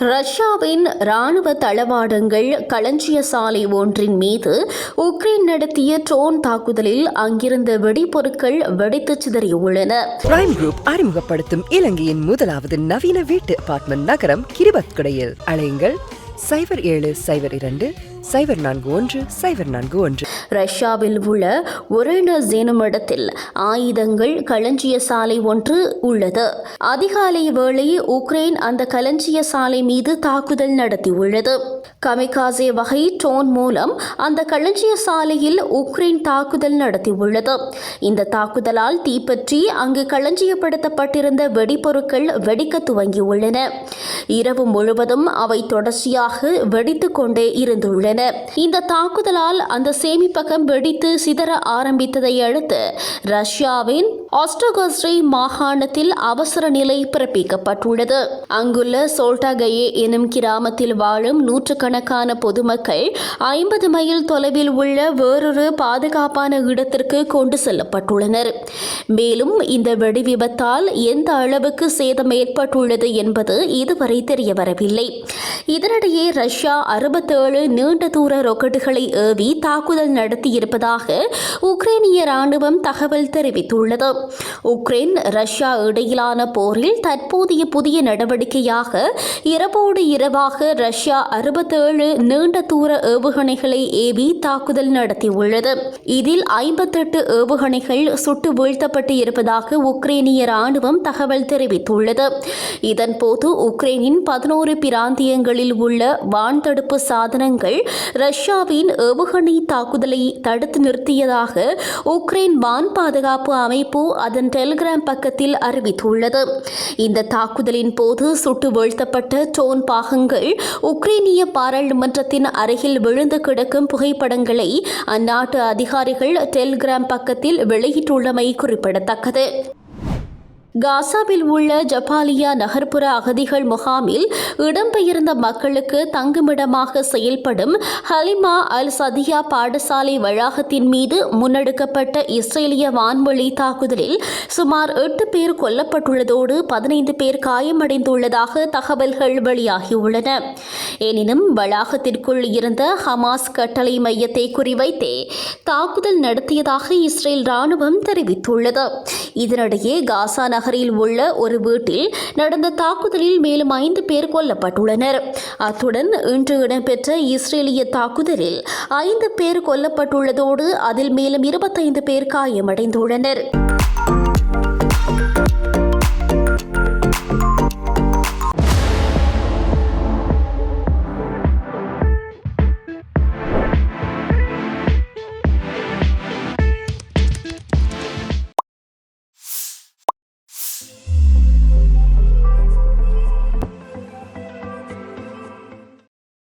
ரஷ்யாவின் ராணுவ தளவாடங்கள் களஞ்சிய சாலை ஒன்றின் மீது உக்ரைன் நடத்திய ட்ரோன் தாக்குதலில் அங்கிருந்த வெடிபொருட்கள் வெடித்து சிதறியுள்ளன. பிரைம் குரூப் அறிமுகப்படுத்தும் இலங்கையின் முதலாவது நவீன வீட்டு அபார்ட்மெண்ட் நகரம் கிரிபத்குடையில். அலையுங்கள். சைபர் ஏழு சைபர் இரண்டு சைபர் நான்கு ஒன்று சைபர் நான்கு ஒன்று. ரஷ்யாவில் உள்ள ஒரேனஸ் எனும் இடத்தில் ஆயுதங்கள் களஞ்சிய சாலை ஒன்று உள்ளது. அதிகாலை வேளை உக்ரைன் அந்த களஞ்சிய சாலை மீது தாக்குதல் நடத்தியுள்ளது. கமிகாசே வகை ட்ரோன் மூலம் அந்த களஞ்சிய சாலையில் உக்ரைன் தாக்குதல் நடத்தியுள்ளது. இந்த தாக்குதலால் தீப்பற்றி அங்கு களஞ்சியப்படுத்தப்பட்டிருந்த வெடிபொருட்கள் வெடிக்க துவங்கியுள்ளன. இரவு முழுவதும் அவை தொடர்ச்சியாக வெடித்துக் கொண்டே இருந்துள்ளன. இந்த தாக்குதலால் அந்த சேமிப்பகம் வெடித்து சிதற ஆரம்பித்ததை அடுத்து ரஷ்யாவின் ஆஸ்ட்ரோகஸ்ரே மாகாணத்தில் அவசர நிலை பிறப்பிக்கப்பட்டுள்ளது. அங்குள்ள சோல்டாகயே எனும் கிராமத்தில் வாழும் நூற்றுக்கணக்கான பொதுமக்கள் ஐம்பது மைல் தொலைவில் உள்ள வேறொரு பாதுகாப்பான இடத்திற்கு கொண்டு செல்லப்பட்டுள்ளனர். மேலும் இந்த வெடி விபத்தால் எந்த அளவுக்கு சேதம் ஏற்பட்டுள்ளது என்பது இதுவரை தெரியவரவில்லை. இதனிடையே ரஷ்யா அறுபத்தேழு நீண்ட தூர ராக்கெட்டுகளை ஏவி தாக்குதல் நடத்தியிருப்பதாக உக்ரைனிய ராணுவம் தகவல் தெரிவித்துள்ளது. உக்ரைன் ரஷ்யா இடையிலான போரில் தற்போதைய புதிய நடவடிக்கையாக இரவோடு இரவாக ரஷ்யா அறுபத்தேழு நீண்ட தூர ஏவுகணைகளை ஏவி தாக்குதல் நடத்தியுள்ளது. இதில் ஐம்பத்தெட்டு ஏவுகணைகள் சுட்டு வீழ்த்தப்பட்டு இருப்பதாக உக்ரைனிய ராணுவம் தகவல் தெரிவித்துள்ளது. இதன்போது உக்ரைனின் பதினோரு பிராந்தியங்களில் உள்ள வான் தடுப்பு சாதனங்கள் ரஷ்யாவின் ஏவுகணை தாக்குதலை தடுத்து நிறுத்தியதாக உக்ரைன் வான் பாதுகாப்பு அமைப்பு அதன் டெலிகிராம் பக்கத்தில் அறிவித்துள்ளது. இந்த தாக்குதலின் போது சுட்டு வீழ்த்தப்பட்ட டோன் பாகங்கள் உக்ரைனிய பாராளுமன்றத்தின் அருகில் விழுந்து கிடக்கும் புகைப்படங்களை அந்நாட்டு அதிகாரிகள் டெலிகிராம் பக்கத்தில் வெளியிட்டுள்ளமை குறிப்பிடத்தக்கது. காசாவில் உள்ள ஜபாலியா நகர்ப்புற அகதிகள் முகாமில் இடம்பெயர்ந்த மக்களுக்கு தங்குமிடமாக செயல்படும் ஹலிமா அல் சதியா பாடசாலை வளாகத்தின் மீது முன்னெடுக்கப்பட்ட இஸ்ரேலிய வான்வழி தாக்குதலில் சுமார் எட்டு பேர் கொல்லப்பட்டுள்ளதோடு பதினைந்து பேர் காயமடைந்துள்ளதாக தகவல்கள் வெளியாகியுள்ளன. எனினும் வளாகத்திற்குள் இருந்த ஹமாஸ் கட்டளை மையத்தை குறிவைத்தே தாக்குதல் நடத்தியதாக இஸ்ரேல் ராணுவம் தெரிவித்துள்ளது. இதனிடையே காசா நகர் நகரில் உள்ள ஒரு வீட்டில் நடந்த தாக்குதலில் மேலும் ஐந்து பேர் கொல்லப்பட்டுள்ளனர். அத்துடன் இன்று இடம்பெற்ற இஸ்ரேலிய தாக்குதலில் ஐந்து பேர் கொல்லப்பட்டுள்ளதோடு அதில் மேலும் இருபத்தைந்து பேர் காயமடைந்துள்ளனர்.